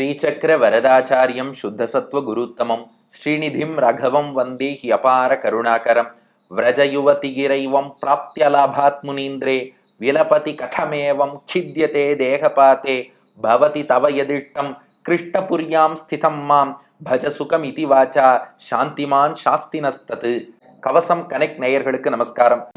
ஸ்ரீசக்கர வரதாச்சாரியம் சுத்தசத்வ குருத்தமம் ஸ்ரீநிதிம் ரகவம் வந்தே ஹியபார கருணாகரம். விரஜயுவதிகிரைவம் பிராப்தியலாபாத் முனீந்திரே விலபதி கதமேவம் கித்யதே தேகபாத்தே பவதி தவ எதிஷ்டம் கிருஷ்ணபுரியாம் ஸ்திதம் மாம். பஜ சுகம் இதி வாச்சா. சாந்திமான் சாஸ்தினஸ்தது. கவசம் கனெக்ட் நேயர்களுக்கு நமஸ்காரம்.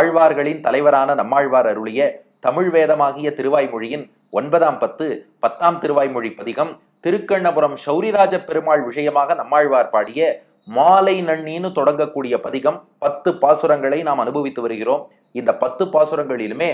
ஆழ்வார்களின் தலைவரான நம்மாழ்வார் அருளிய தமிழ் வேதமாகிய திருவாய்மொழியின் ஒன்பதாம் பத்து பத்தாம் திருவாய்மொழி பதிகம் திருக்கண்ணபுரம் சௌரிராஜ பெருமாள் விஷயமாக நம்மாழ்வார் பாடிய மாலை நன்னின்னு தொடங்கக்கூடிய பதிகம் பத்து பாசுரங்களை நாம் அனுபவித்து வருகிறோம். இந்த பத்து பாசுரங்களிலுமே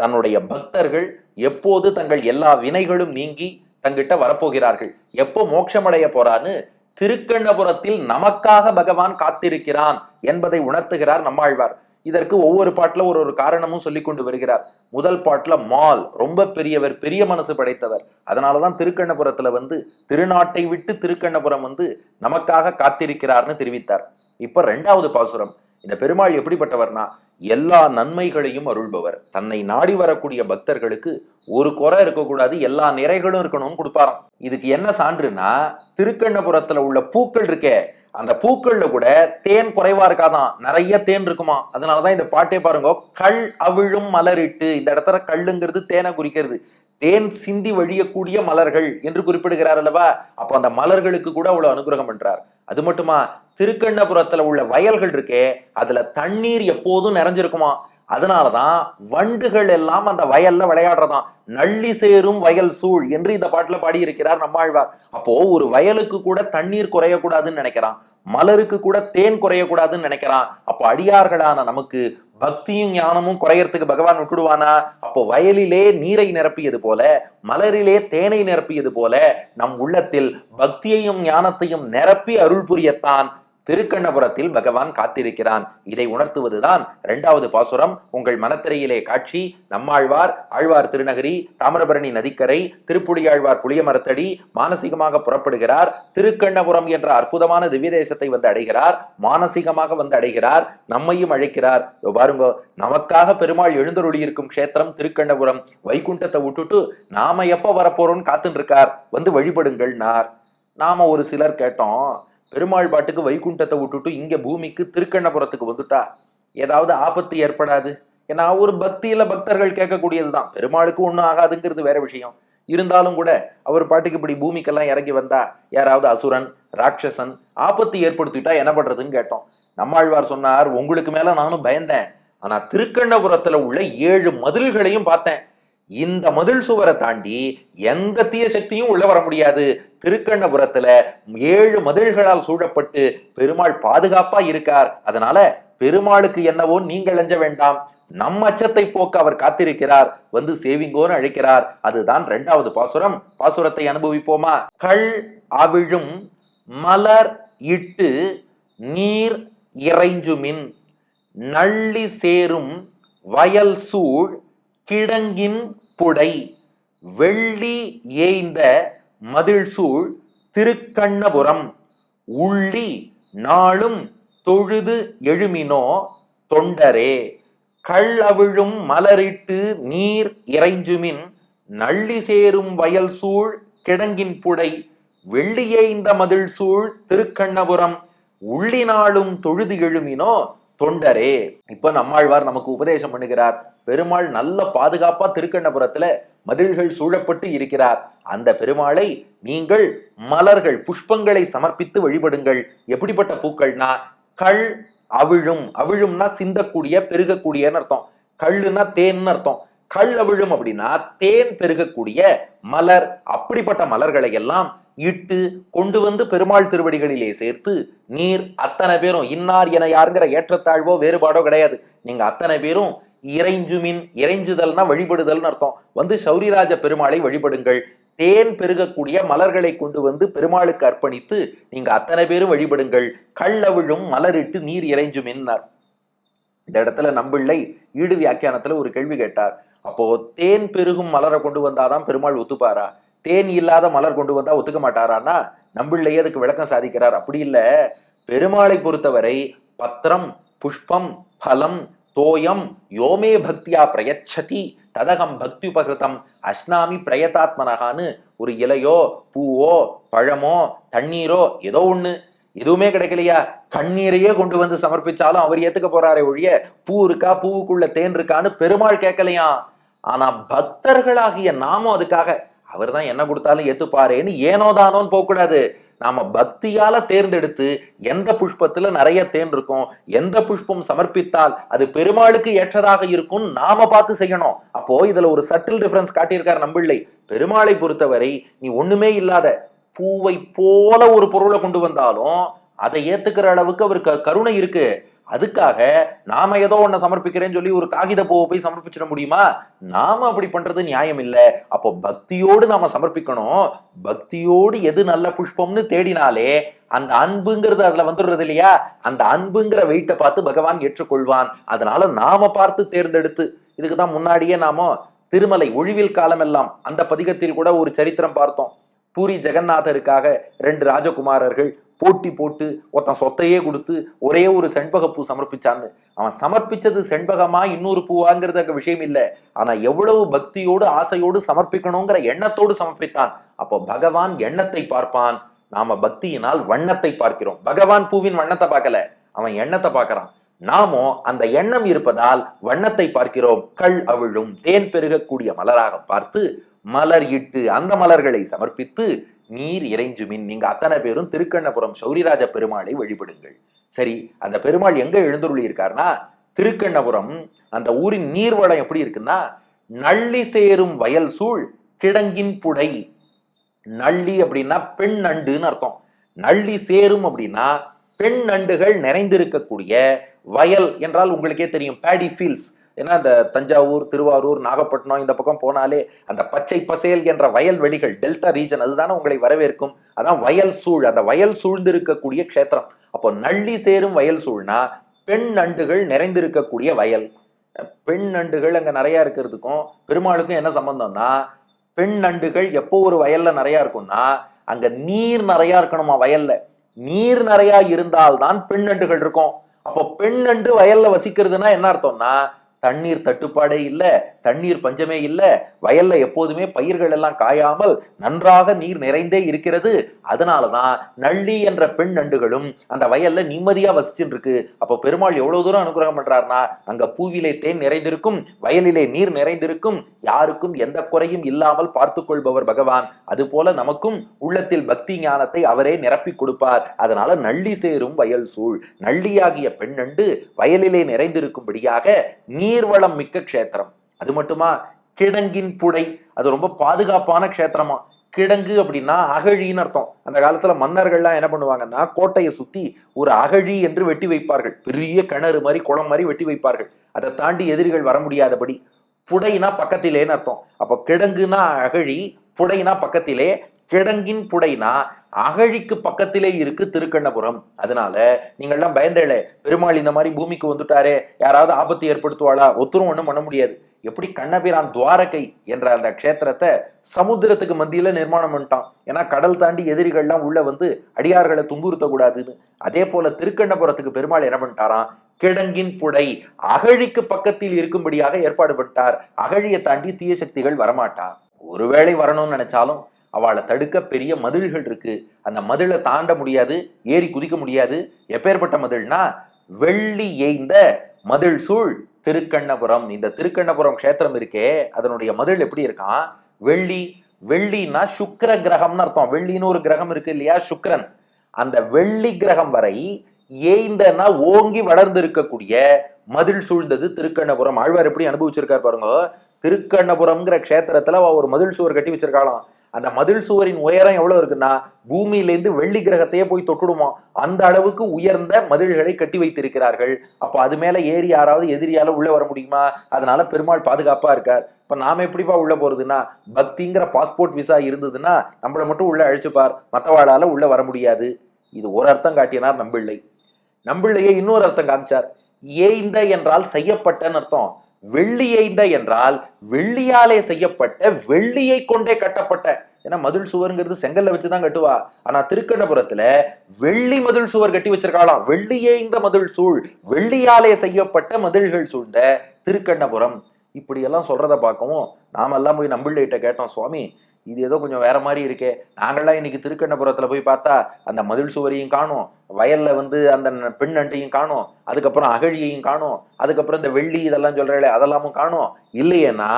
தன்னுடைய பக்தர்கள் எப்போது தங்கள் எல்லா வினைகளும் நீங்கி தங்கிட்ட வரப்போகிறார்கள் எப்போ மோட்சமடைய போறான்னு திருக்கண்ணபுரத்தில் நமக்காக பகவான் காத்திருக்கிறான் என்பதை உணர்த்துகிறார் நம்மாழ்வார். இதற்கு ஒவ்வொரு பாட்டில் ஒரு ஒரு காரணமும் சொல்லி கொண்டு வருகிறார். முதல் பாட்டில் மால் ரொம்ப பெரியவர் பெரிய மனசு படைத்தவர். அதனாலதான் திருக்கண்ணபுரத்தில் வந்து திருநாட்டை விட்டு திருக்கண்ணபுரம் வந்து நமக்காக காத்திருக்கிறார்னு தெரிவித்தார். இப்போ ரெண்டாவது பாசுரம் இந்த பெருமாள் எப்படிப்பட்டவர்னா எல்லா நன்மைகளையும் அருள்பவர். தன்னை நாடி வரக்கூடிய பக்தர்களுக்கு ஒரு குறை இருக்கக்கூடாது எல்லா நிறைகளும் இருக்கணும்னு கொடுப்பாராம். இதுக்கு என்ன சான்றுனா திருக்கண்ணபுரத்துல உள்ள பூக்கள் இருக்கே அந்த பூக்கள்ல கூட தேன் குறைவா இருக்காதான். நிறைய தேன் இருக்குமா? அதனாலதான் இந்த பாட்டே பாருங்க. கள் அவிழும் மலரிட்டு இந்த இடத்துல கல்லுங்கிறது தேனை குறிக்கிறது. தேன் சிந்தி வழியக்கூடிய மலர்கள் என்று குறிப்பிடுகிறார் அல்லவா? அப்போ அந்த மலர்களுக்கு கூட அவ்வளவு அனுகிரகம் பண்றார். அது மட்டுமா? திருக்கண்ணபுரத்துல உள்ள வயல்கள் இருக்கே அதுல தண்ணீர் எப்போதும் நிறைஞ்சிருக்குமா? அதனால தான் வண்டுகள் எல்லாம் அந்த வயல்ல விளையாடுறதாம் நள்ளி சேரும் வயல் சூழ் என்று இந்த பாட்டுல பாடியிருக்கிறார் நம்மாழ்வார். அப்போ ஒரு வயலுக்கு கூட தண்ணீர் குறையக்கூடாதுன்னு நினைக்கிறான். மலருக்கு கூட தேன் குறையக்கூடாதுன்னு நினைக்கிறான். அப்போ அடியார்களான நமக்கு பக்தியும் ஞானமும் குறையறதுக்கு பகவான் விட்டுடுவானா அப்போ வயலிலே நீரை நிரப்பியது போல மலரிலே தேனை நிரப்பியது போல நம் உள்ளத்தில் பக்தியையும் ஞானத்தையும் நிரப்பி அருள் புரியத்தான் திருக்கண்ணபுரத்தில் பகவான் காத்திருக்கிறான். இதை உணர்த்துவதுதான் இரண்டாவது பாசுரம். உங்கள் மனத்திரையிலே காட்சி நம்மாழ்வார் ஆழ்வார் திருநகரி தாமிரபரணி நதிக்கரை திருப்புளியாழ்வார் புளியமரத்தடி மானசீகமாக புறப்படுகிறார். திருக்கண்ணபுரம் என்ற அற்புதமான திவ்ய தேசத்தை வந்து அடைகிறார். மானசீகமாக வந்து அடைகிறார். நம்மையும் அழைக்கிறார். பாருங்க நமக்காக பெருமாள் எழுந்தருளி இருக்கும் க்ஷேத்திரம் திருக்கண்ணபுரம். வைகுண்டத்தை விட்டுட்டு நாம எப்ப வரப்போறோம்னு காத்துன்னு இருக்கார். வந்து வழிபடுங்கள்னார் நாம ஒரு சிலர் கேட்டோம் பெருமாள் பாட்டுக்கு வைகுண்டத்தை விட்டுட்டு இங்க பூமிக்கு திருக்கண்ணபுரத்துக்கு வந்துட்டா? ஏதாவது ஆபத்து ஏற்படாது? ஏன்னா ஒரு பக்தியில பக்தர்கள் கேட்கக்கூடியதுதான். பெருமாளுக்கு ஒண்ணும் ஆகாதுங்கிறது வேற விஷயம். இருந்தாலும் கூட அவர் பாட்டுக்கு இப்படி பூமிக்கெல்லாம் இறங்கி வந்தா யாராவது அசுரன் ராட்சசன் ஆபத்து ஏற்படுத்திட்டா என்ன பண்றதுன்னு கேட்டோம். நம்மாழ்வார் சொன்னார் உங்களுக்கு மேல நானும் பயந்தேன். ஆனா திருக்கண்ணபுரத்துல உள்ள ஏழு மதில்களையும் பார்த்தேன். இந்த மதில் சுவரை தாண்டி எந்த தீய சக்தியும் உள்ள வர முடியாது. திருக்கண்ணபுரத்துல ஏழு மதில்களால் சூழப்பட்டு பெருமாள் பாதுகாப்பா இருக்கார். அதனால பெருமாளுக்கு என்னவோ நீங்கள் அஞ்ச வேண்டாம். நம் அச்சத்தை போக்க அவர் காத்திருக்கிறார். வந்து சேவிங்கோன்னு அழைக்கிறார். அதுதான் இரண்டாவது பாசுரம். பாசுரத்தை அனுபவிப்போமா? கள் அவிழும் மலர் இட்டு நீர் இறைஞ்சுமின் நள்ளி சேரும் வயல் சூழ் கிடங்கின் புடை வெள்ளி ஏய்ந்த மதில் சூழ் திருக்கண்ணபுரம். உள்ளி நாளும் தொழுது எழுமினோ தொண்டரே. கள்ளவிழும் மலரிட்டு நீர் இறைஞ்சுமின் நள்ளி சேரும் வயல் சூழ் கிடங்கின் புடை வெள்ளியைந்த மதில் சூழ் திருக்கண்ணபுரம். உள்ளினாலும் தொழுது எழுமினோ தொண்டரே இப்ப நம்மாழ்வார் நமக்கு உபதேசம் பண்ணுகிறார். பெருமாள் நல்ல பாதுகாப்பா திருக்கண்ணபுரத்துல மதில்கள் சூழப்பட்டு இருக்கிறார். அந்த பெருமாளை நீங்கள் மலர்கள் புஷ்பங்களை சமர்ப்பித்து வழிபடுங்கள். எப்படிப்பட்ட பூக்கள்னா கள் அவிழும் அவிழும்னா சிந்தக்கூடிய பெருகக்கூடியன்னு அர்த்தம். கள்ளுனா தேன்னு அர்த்தம். கள் அவிழும் அப்படின்னா தேன் பெருகக்கூடிய மலர். அப்படிப்பட்ட மலர்களை எல்லாம் இட்டு கொண்டு வந்து பெருமாள் திருவடிகளிலே சேர்த்து நீர் அத்தனை பேரும் இன்னார் என யாருங்கிற ஏற்றத்தாழ்வோ வேறுபாடோ கிடையாது. நீங்க அத்தனை பேரும் இறைஞ்சுமின் இறைஞ்சுதல்னா வழிபடுதல்னு அர்த்தம். வந்து சௌரிராஜ பெருமாளை வழிபடுங்கள். தேன் பெருகக்கூடிய மலர்களை கொண்டு வந்து பெருமாளுக்கு அர்ப்பணித்து நீங்க அத்தனை பேரும் வழிபடுங்கள். கள்ளவிழும் மலரிட்டு நீர் இறைஞ்சுமின்னார். இந்த இடத்துல நம்பிள்ளை ஈடு வியாக்கியானத்துல ஒரு கேள்வி கேட்டார். அப்போ தேன் பெருகும் மலரை கொண்டு வந்தாதான் பெருமாள் ஒத்துப்பாரா? தேன் இல்லாத மலர் கொண்டு வந்தா ஒத்துக்க மாட்டாரான்னா நம்பிள்ளையே அதுக்கு விளக்கம் சாதிக்கிறார். அப்படி இல்லை. பெருமாளை பொறுத்தவரை பத்திரம் புஷ்பம் பலம் தோயம் யோமே பக்தியா பிரயச்சதி ததகம் பக்தி உபகிருதம் அஷ்னாமி பிரயதாத்மனகான்னு ஒரு இலையோ பூவோ பழமோ தண்ணீரோ ஏதோ ஒண்ணு. எதுவுமே கிடைக்கலையா? கண்ணீரையே கொண்டு வந்து சமர்ப்பிச்சாலும் அவர் ஏத்துக்க போறாரே ஒழிய பூ இருக்கா பூவுக்குள்ள தேன் இருக்கான்னு பெருமாள் கேட்கலையா? ஆனா பக்தர்களாகிய நாமும் அதுக்காக அவர் தான் என்ன கொடுத்தாலும் ஏத்துப்பாருன்னு ஏனோ தானோன்னு போகக்கூடாது. நாம பக்தியால தேர்ந்தெடுத்து எந்த புஷ்பத்துல நிறைய தேன் இருக்கும் எந்த புஷ்பம் சமர்ப்பித்தால் அது பெருமாளுக்கு ஏற்றதாக இருக்கும் நாம பார்த்து செய்யணும். அப்போ இதுல ஒரு சட்டில் டிஃபரன்ஸ் காட்டியிருக்கார் நம்பிள்ளை. பெருமாளை பொறுத்தவரை நீ ஒண்ணுமே இல்லாத பூவை போல ஒரு பொருளை கொண்டு வந்தாலும் அதை ஏத்துக்கிற அளவுக்கு அவருக்கு கருணை இருக்கு. அதுக்காக நாம ஏதோ ஒன்ன சமர்ப்பிக்கிறேன்னு சொல்லி ஒரு காகித பூவை போய் சமர்ப்பிச்சிட முடியுமா? நாம அப்படி பண்றது நியாயம் இல்லை. அப்போ பக்தியோடு நாம சமர்ப்பிக்கணும். பக்தியோடு எது நல்ல புஷ்பம்னு தேடினாலே அந்த அன்புங்கிறது அதுல வந்துடுறது இல்லையா? அந்த அன்புங்கிற வெயிட்டை பார்த்து பகவான் ஏற்றுக்கொள்வான். அதனால நாம பார்த்து தேர்ந்தெடுத்து இதுக்கு தான் முன்னாடியே நாம திருமலை ஒழிவில் காலமெல்லாம் அந்த பதிகத்தில் கூட ஒரு சரித்திரம் பார்த்தோம். பூரி ஜெகநாதருக்காக ரெண்டு ராஜகுமாரர்கள் போட்டி போட்டு ஒருத்தன் சொத்தையே கொடுத்து ஒரே ஒரு செண்பக பூ சமர்ப்பிச்சான்னு. அவன் சமர்ப்பிச்சது செண்பகமா இன்னொரு பூவாங்கிறது அங்க விஷயம் இல்லை. ஆனா எவ்வளவு பக்தியோடு ஆசையோடு சமர்ப்பிக்கணுங்கிற எண்ணத்தோடு சமர்ப்பித்தான். அப்போ பகவான் எண்ணத்தை பார்ப்பான். நாம பக்தியினால் வண்ணத்தை பார்க்கிறோம். பகவான் பூவின் வண்ணத்தை பார்க்கல. அவன் எண்ணத்தை பார்க்கறான். நாமோ அந்த எண்ணம் இருப்பதால் வண்ணத்தை பார்க்கிறோம். கள் அவிழும் தேன் பெருகக்கூடிய மலராக பார்த்து மலர் இட்டு அந்த மலர்களை சமர்ப்பித்து நீர் இறைஞ்சுமின் நீங்க அத்தனை பேரும் திருக்கண்ணபுரம் சௌரிராஜ பெருமாளை வழிபடுங்கள். சரி அந்த பெருமாள் எங்க எழுந்துருளி இருக்காருன்னா திருக்கண்ணபுரம் அந்த ஊரின் நீர்வளம் எப்படி இருக்குன்னா நள்ளி சேரும் வயல் சூழ் கிடங்கின் புடை. நள்ளி அப்படின்னா பெண் நண்டுன்னு அர்த்தம். நள்ளி சேரும் அப்படின்னா பெண் நண்டுகள் நிறைந்திருக்கக்கூடிய வயல் என்றால் உங்களுக்கே தெரியும் பேடி ஃபீல்ட்ஸ் ஏன்னா இந்த தஞ்சாவூர் திருவாரூர் நாகப்பட்டினம் இந்த பக்கம் போனாலே அந்த பச்சை பசேல் என்ற வயல்வெளிகள் டெல்டா ரீஜன் அதுதானே உங்களை வரவேற்கும். அதான் வயல் சூழ் அந்த வயல் சூழ்ந்திருக்கக்கூடிய க்ஷேத்திரம். அப்போ நள்ளி சேரும் வயல் சூழ்னா பெண் நண்டுகள் நிறைந்திருக்கக்கூடிய வயல். பெண் நண்டுகள் அங்க நிறைய இருக்கிறதுக்கும் பெருமாளுக்கும் என்ன சம்பந்தம்னா பெண் நண்டுகள் எப்போ ஒரு வயல்ல நிறைய இருக்கும்னா அங்க நீர் நிறையா இருக்கணுமா வயல்ல? நீர் நிறையா இருந்தால்தான் பெண் நண்டுகள் இருக்கும். அப்போ பெண் நண்டு வயல்ல வசிக்கிறதுனா என்ன அர்த்தம்னா தண்ணீர் தட்டுப்பாடே இல்ல தண்ணீர் பஞ்சமே இல்ல வயல்ல எப்போதுமே பயிர்கள் எல்லாம் காயாமல் நன்றாக நீர் நிறைந்தே இருக்கிறது. அதனாலதான் நள்ளி என்ற பெண் நண்டுகளும் அந்த வயல்ல நிம்மதியா வசிச்சுட்டு இருக்கு அப்போ பெருமாள் எவ்வளவு தூரம் அனுகிரகம் பண்றாருன்னா அங்க பூவிலே தேன் நிறைந்திருக்கும் வயலிலே நீர் நிறைந்திருக்கும் யாருக்கும் எந்த குறையும் இல்லாமல் பார்த்து கொள்பவர் பகவான். அது போல நமக்கும் உள்ளத்தில் பக்தி ஞானத்தை அவரே நிரப்பி கொடுப்பார். அதனால நள்ளி சேரும் வயல் சூழ் நள்ளியாகிய பெண்ணண்டு வயலிலே நிறைந்திருக்கும்படியாக நீர்வளம் மிக்க க்ஷேத்திரம். அது மட்டுமா? கிடங்கின் புடை. அது ரொம்ப பாதுகாப்பான க்ஷேத்திரமா? கிடங்கு அப்படின்னா அகழின்னு அர்த்தம். அந்த காலத்துல மன்னர்கள்லாம் என்ன பண்ணுவாங்கன்னா கோட்டையை சுத்தி ஒரு அகழி என்று வெட்டி வைப்பார்கள். பெரிய கிணறு மாதிரி குளம் மாதிரி வெட்டி வைப்பார்கள். அதை தாண்டி எதிரிகள் வர முடியாதபடி புடைனா பக்கத்திலேன்னு அர்த்தம். அப்போ கிடங்குனா அகழி புடைனா பக்கத்திலே கிடங்கின் புடைனா அகழிக்கு பக்கத்திலே இருக்கு திருக்கண்ணபுரம். அதனால நீங்கள்லாம் பயந்தேளே பெருமாள் இந்த மாதிரி பூமிக்கு வந்துட்டாரே யாராவது ஆபத்து ஏற்படுத்துவாளா? ஒத்துரும் ஒண்ணும் பண்ண முடியாது. எப்படி கண்ணபிரான் துவாரகை என்ற அந்த க்ஷேத்திரத்தை சமுத்திரத்துக்கு மத்தியில நிர்மாணம் பண்ணிட்டான். ஏன்னா கடல் தாண்டி எதிரிகள்லாம் உள்ள வந்து அடியார்களை துன்புறுத்த கூடாதுன்னு அதே போல திருக்கண்ணபுரத்துக்கு பெருமாள் என்ன பண்ணிட்டாராம்? கிடங்கின் புடை அகழிக்கு பக்கத்தில் இருக்கும்படியாக ஏற்பாடு பண்ணிட்டார். அகழியை தாண்டி தீய சக்திகள் வரமாட்டார் ஒருவேளை வரணும்னு நினைச்சாலும் அவளை தடுக்க பெரிய மதில்கள் இருக்கு. அந்த மதிலை தாண்ட முடியாது ஏறி குதிக்க முடியாது. எப்பேற்பட்ட மதில்னா வெள்ளி ஏய்ந்த மதில் சூழ் திருக்கண்ணபுரம். இந்த திருக்கண்ணபுரம் க்ஷேத்திரம் இருக்கே அதனுடைய மதில் எப்படி இருக்கான்? வெள்ளி வெள்ளினா சுக்கர கிரகம்னு அர்த்தம். வெள்ளின்னு ஒரு கிரகம் இருக்கு இல்லையா? சுக்கிரன். அந்த வெள்ளி கிரகம் வரை ஏய்ந்தனா ஓங்கி வளர்ந்து இருக்கக்கூடிய மதில் சூழ்ந்தது திருக்கண்ணபுரம். ஆழ்வார் எப்படி அனுபவிச்சிருக்காரு பாருங்க. திருக்கண்ணபுரம்ங்கிற க்ஷேத்திரத்துல ஒரு மதில் சுவர் கட்டி வச்சிருக்காளாம். அந்த மதில் சுவரின் உயரம் எவ்வளவு இருக்குன்னா பூமியிலேருந்து வெள்ளி கிரகத்தையே போய் தொட்டுடுமா அந்த அளவுக்கு உயர்ந்த மதில்களை கட்டி வைத்திருக்கிறார்கள். அப்போ அது மேல ஏறி யாராவது எதிரியால உள்ள வர முடியுமா? அதனால பெருமாள் பாதுகாப்பா இருக்கார். இப்ப நாம எப்படிப்பா உள்ள போறதுன்னா பக்திங்கிற பாஸ்போர்ட் விசா இருந்ததுன்னா நம்மளை மட்டும் உள்ள அழைச்சுப்பார். மற்றவாளால உள்ள வர முடியாது. இது ஒரு அர்த்தம் காட்டினார் நம்பிள்ளை. நம்பிள்ளையே இன்னொரு அர்த்தம் காமிச்சார். ஏய்ந்த என்றால் செய்யப்பட்டன்னு அர்த்தம். வெள்ளியைந்த என்றால் வெள்ளியாலே செய்யப்பட்ட வெள்ளியை கொண்டே கட்டப்பட்ட. ஏன்னா மதுள் சுவருங்கிறது செங்கல்ல வச்சுதான் கட்டுவா. ஆனா திருக்கண்ணபுரத்துல வெள்ளி மதில் சுவர் கட்டி வச்சிருக்காளாம். வெள்ளியே இந்த மதுள் சூழ் வெள்ளியாலே செய்யப்பட்ட மதில்கள் சூழ்ந்த திருக்கண்ணபுரம். இப்படி எல்லாம் சொல்றத பார்க்கவும் நாமெல்லாம் போய் நம்பிள்ளைகிட்ட கேட்டோம் சுவாமி இது ஏதோ கொஞ்சம் வேற மாதிரி இருக்கே. நாங்கள்லாம் இன்னைக்கு திருக்கண்ணபுரத்துல போய் பார்த்தா அந்த மதில் சுவரையும் காணும். வயல்ல வந்து அந்த பெண் அண்டையும் காணும். அதுக்கப்புறம் அகழியையும் காணும். அதுக்கப்புறம் இந்த வெள்ளி இதெல்லாம் சொல்றாளே அதெல்லாமும் காணும். இல்லையேன்னா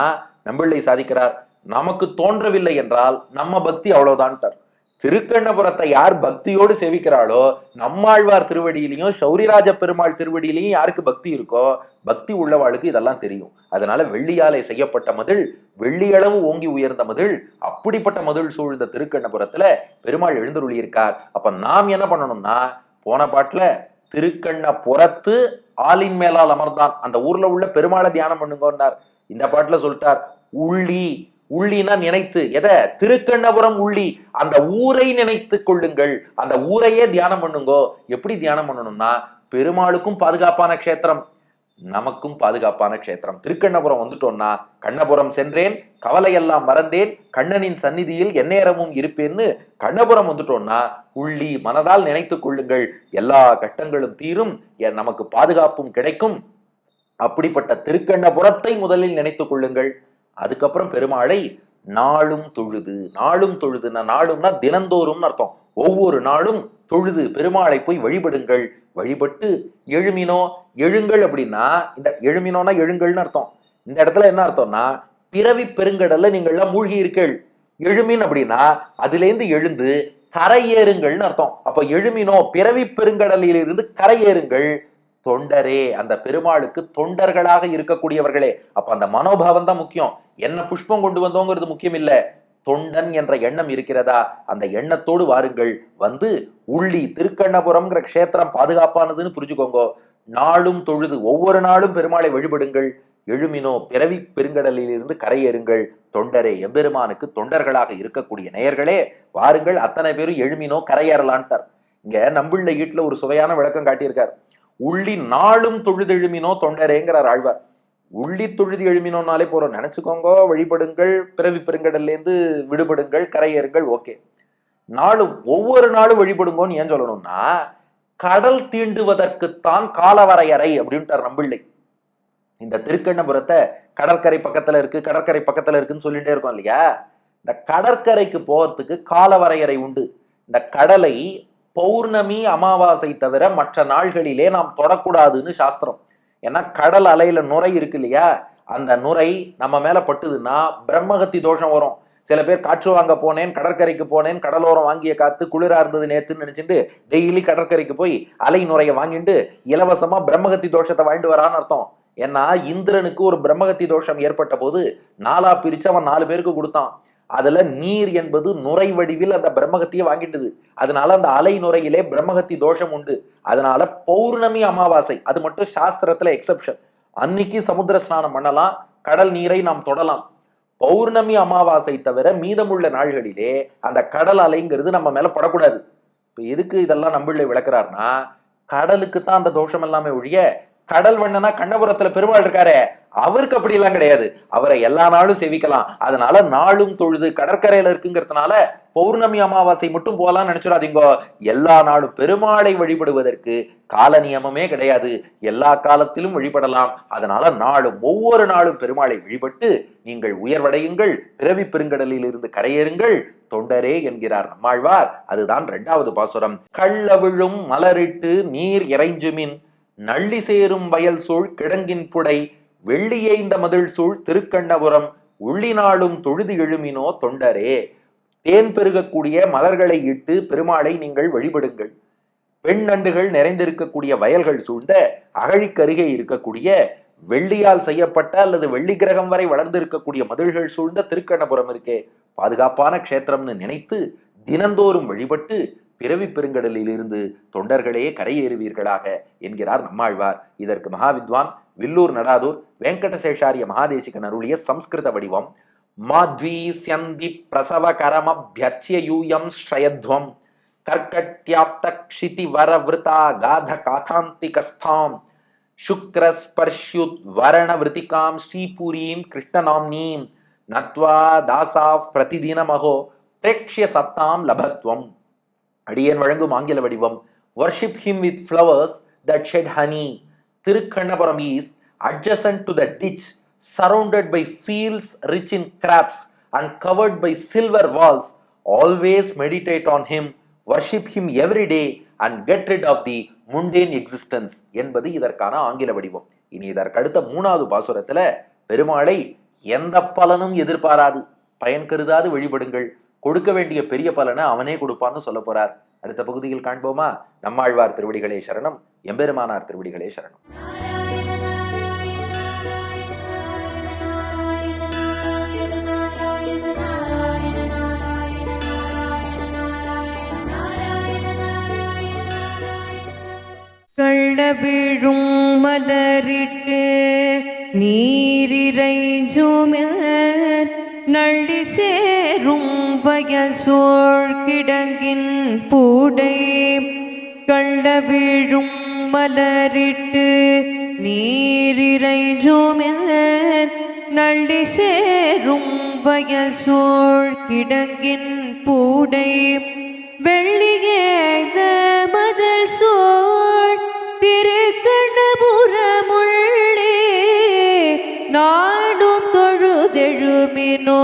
நம்பிள்ளை சாதிக்கிறார். நமக்கு தோன்றவில்லை என்றால் நம்ம பக்தி அவ்வளவுதான்ட்டார். திருக்கண்ணபுரத்தை யார் பக்தியோடு சேவிக்கிறாளோ நம்மாழ்வார் திருவடியிலையும் சௌரிராஜ பெருமாள் திருவடியிலையும் யாருக்கு பக்தி இருக்கோ பக்தி உள்ளவாளுக்கு இதெல்லாம் தெரியும். அதனால வெள்ளியாலே செய்யப்பட்ட மதில் வெள்ளியளவு ஓங்கி உயர்ந்த மதில் அப்படிப்பட்ட மதில் சூழ்ந்த திருக்கண்ணபுரத்துல பெருமாள் எழுந்தருளி இருக்கார் அப்ப நாம் என்ன பண்ணணும்னா போன பாட்டுல திருக்கண்ணபுரத்து ஆளின் மேலால் அமர்ந்தான். அந்த ஊர்ல உள்ள பெருமாளை தியானம் பண்ணுங்கன்னார். இந்த பாட்டுல சொல்லிட்டார் உள்ளி உள்ளினா நினைத்து. எதை? திருக்கண்ணபுரம் உள்ளி. அந்த ஊரை நினைத்து கொள்ளுங்கள். அந்த ஊரையே தியானம் பண்ணுங்கோ. எப்படி தியானம் பண்ணணும்னா பெருமாளுக்கும் பாதுகாப்பான க்ஷேத்திரம். நமக்கும் பாதுகாப்பான க்ஷேத்திரம். திருக்கண்ணபுரம் வந்துட்டோம்னா கண்ணபுரம் சென்றேன். கவலையெல்லாம் மறந்தேன். கண்ணனின் சந்நிதியில் எந்நேரமும் இருப்பேன்னு கண்ணபுரம் வந்துட்டோம்னா உள்ளி மனதால் நினைத்து கொள்ளுங்கள். எல்லா கட்டங்களும் தீரும். எ- நமக்கு பாதுகாப்பும் கிடைக்கும். அப்படிப்பட்ட திருக்கண்ணபுரத்தை முதலில் நினைத்துக் கொள்ளுங்கள். அதுக்கப்புறம் பெருமாளை நாளும் தொழுது நாளும் தொழுதுன்னா நாளும்னா தினந்தோறும்னு அர்த்தம். ஒவ்வொரு நாளும் தொழுது பெருமாளை போய் வழிபடுங்கள். வழிபட்டு எழுமினோ எழுங்கள் அப்படின்னா இந்த எழுமினோனா எழுங்கள்னு அர்த்தம். இந்த இடத்துல என்ன அர்த்தம்னா பிறவி பெருங்கடல்ல நீங்கள்லாம் மூழ்கி இருக்கீள் எழுமின் அப்படின்னா அதுலேருந்து எழுந்து கரையேறுங்கள்னு அர்த்தம். அப்ப எழுமினோ பிறவி பெருங்கடலில் இருந்து கரையேறுங்கள். தொண்டரே அந்த பெருமாளுக்கு தொண்டர்களாக இருக்கக்கூடியவர்களே. அப்ப அந்த மனோபாவம் தான் முக்கியம். என்ன புஷ்பம் கொண்டு வந்தோங்கிறது முக்கியம் இல்ல தொண்டன் என்ற எண்ணம் இருக்கிறதா? அந்த எண்ணத்தோடு வாருங்கள். வந்து உள்ளி திருக்கண்ணபுரம்ங்கிற க்ஷேத்திரம் பாதுகாப்பானதுன்னு புரிஞ்சுக்கோங்க. நாளும் தொழுது ஒவ்வொரு நாளும் பெருமாளை வழிபடுங்கள். எழுமினோ பிறவி பெருங்கடலில் இருந்து கரையேறுங்கள். தொண்டரே எம்பெருமானுக்கு தொண்டர்களாக இருக்கக்கூடிய நேயர்களே வாருங்கள். அத்தனை பேரும் எழுமினோ கரையேறலான்ட்டார். இங்க நம்பிள்ள வீட்டுல ஒரு சுவையான விளக்கம் காட்டியிருக்கார். உள்ளி நாளும் தொழுதெழுமினோ தொண்டரேங்கிறார் ஆழ்வார். உள்ளி தொழுதி எழுமினோனாலே போறோம். நினைச்சுக்கோங்க வழிபடுங்கள் பிறவி பெருங்கடல்லேருந்து விடுபடுங்கள் கரையேறுங்கள் ஓகே. நாளும் ஒவ்வொரு நாளும் வழிபடுங்கோன்னு ஏன் சொல்லணும்னா கடல் தீண்டுவதற்குத்தான் காலவரையறை அப்படின்ட்டார் நம்பிள்ளை. இந்த திருக்கண்ணபுரத்தை கடற்கரை பக்கத்துல இருக்கு கடற்கரை பக்கத்துல இருக்குன்னு சொல்லிட்டே இருக்கோம் இல்லையா? இந்த கடற்கரைக்கு போறதுக்கு காலவரையறை உண்டு. இந்த கடலை பௌர்ணமி அமாவாசை தவிர மற்ற நாள்களிலே நாம் தொடக்கூடாதுன்னு சாஸ்திரம். ஏன்னா கடல் அலையில நுரை இருக்கு இல்லையா? அந்த நுரை நம்ம மேல பட்டுதுன்னா பிரம்மகத்தி தோஷம் வரும். சில பேர் காற்று வாங்க போனேன் கடற்கரைக்கு போனேன் கடலோரம் வாங்கிய காத்து குளிரா இருந்தது நேத்துன்னு நினைச்சிட்டு டெய்லி கடற்கரைக்கு போய் அலை நுரையை வாங்கிட்டு இலவசமா பிரம்மகத்தி தோஷத்தை வாங்கிட்டு வரான்னு அர்த்தம். ஏன்னா இந்திரனுக்கு ஒரு பிரம்மகத்தி தோஷம் ஏற்பட்ட போது நாலா பிரிச்சு அவன் நாலு பேருக்கு கொடுத்தான். அதுல நீர் என்பது நுரை வடிவில் அந்த பிரம்மகத்தியை வாங்கிட்டது. அதனால அந்த அலை நுரையிலே பிரம்மகத்தி தோஷம் உண்டு. அதனால பௌர்ணமி அமாவாசை அது மட்டும் சாஸ்திரத்துல எக்ஸப்ஷன் அன்னைக்கு சமுத்திர ஸ்நானம் பண்ணலாம் கடல் நீரை நாம் தொடலாம். பௌர்ணமி அமாவாசை தவிர மீதமுள்ள நாள்களிலே அந்த கடல் அலைங்கிறது நம்ம மேல படக்கூடாது. இப்ப எதுக்கு இதெல்லாம் நம்பிள்ளை விளக்குறாருன்னா கடலுக்கு தான் அந்த தோஷம் எல்லாமே ஒழிய கடல் வண்ணனா கண்ணபுரத்துல பெருமாள் இருக்காரே அவருக்கு அப்படி எல்லாம் கிடையாது. அவரை எல்லா நாளும் சேவிக்கலாம். அதனால நாளும் தொழுது கடற்கரையில இருக்குங்கிறதுனால பௌர்ணமி அமாவாசை மட்டும் போகலாம்னு நினைச்சிடாதீங்கோ. எல்லா நாளும் பெருமாளை வழிபடுவதற்கு கால நியமமே கிடையாது. எல்லா காலத்திலும் வழிபடலாம். அதனால நாளும் ஒவ்வொரு நாளும் பெருமாளை வழிபட்டு நீங்கள் உயர்வடையுங்கள். பிறவி பெருங்கடலில் இருந்து கரையேறுங்கள். தொண்டரே என்கிறார் நம்மாழ்வார். அதுதான் இரண்டாவது பாசுரம். கள்ளவிழும் மலரிட்டு நீர் இறைஞ்சுமின். நள்ளி சேரும் வயல் சூழ் கிடங்கின் புடை வெள்ளியைந்த மதில் சூழ் திருக்கண்ணபுரம் உள்ளினாளும் தொழுது எழுமினோ தொண்டரே. தேன் பெருகக்கூடிய மலர்களை இட்டு பெருமாளை நீங்கள் வழிபடுங்கள். பெண் நண்டுகள் நிறைந்திருக்கக்கூடிய வயல்கள் சூழ்ந்த அகழிக்கருகே இருக்கக்கூடிய வெள்ளியால் செய்யப்பட்ட அல்லது வெள்ளி கிரகம் வரை வளர்ந்து இருக்கக்கூடிய மதில்கள் சூழ்ந்த திருக்கண்ணபுரம் இருக்கே. பாதுகாப்பான க்ஷேத்திரம்னு நினைத்து தினந்தோறும் வழிபட்டு பிறவி பெருங்கடலிலிருந்து தொண்டர்களே கரையேறுவீர்களாக என்கிறார் நம்மாழ்வார். இதற்கு மகாவித்வான் வில்லூர் நடாதூர் வெங்கடசேஷாரிய மகாதேசிகன் அருளிய சம்ஸ்கிருத வடிவம் மாத்வி சந்தி பிரசவ கரமபியர்ச்சிய யூயம் ஸ்ரயத்வம் கர்க்கட்யாப்த க்ஷிதி வரவிருதா காத காதாந்திகஸ்தாம் சுக்ரஸ்பர்ஷ்யுத் வரண விருத்திகாம் ஸ்ரீபுரீம் கிருஷ்ணநாம்னீம் நத்வா தாசா பிரதிதினமகோ பிரேக்ஷிய சத்தாம் லபத்வம். அடியேன் வழங்கும் ஆங்கில வடிவம் worship him with flowers that shed honey Thirukkannapuram is adjacent to the ditch surrounded by fields rich in crops and covered by silver walls always meditate on him worship him every day and get rid of the mundane existence என்பது இதற்கான ஆங்கில வடிவம் இனி இதற்கடுத்த மூணாவது பாசுரத்தில் பெருமாளை எந்த பலனும் எதிர்பாராது பயன் கருதாது வழிபடுங்கள் கொடுக்க வேண்டிய பெரிய பலனை அவனே கொடுப்பான்னு சொல்ல போறார். அடுத்த பகுதியில் காண்போமா? நம்மாழ்வார் திருவடிகளே சரணம் எம்பெருமானார் திருவடிகளே சரணம். விழும் மலரிட்டு நீரிரைஞ்சுமர் வயல் சோழ் கிடங்கின் பூடை கள்ளவிழும் மலரிட்டு நீரிரைஞ்சுமர் நள்ளி சேரும் வயல் சோழ் கிடங்கின் பூடை வெள்ளியேத மதல் சோழ் திருக்கண்ணபுரமுள்ளே நாடும் தொழுதெழுமினோ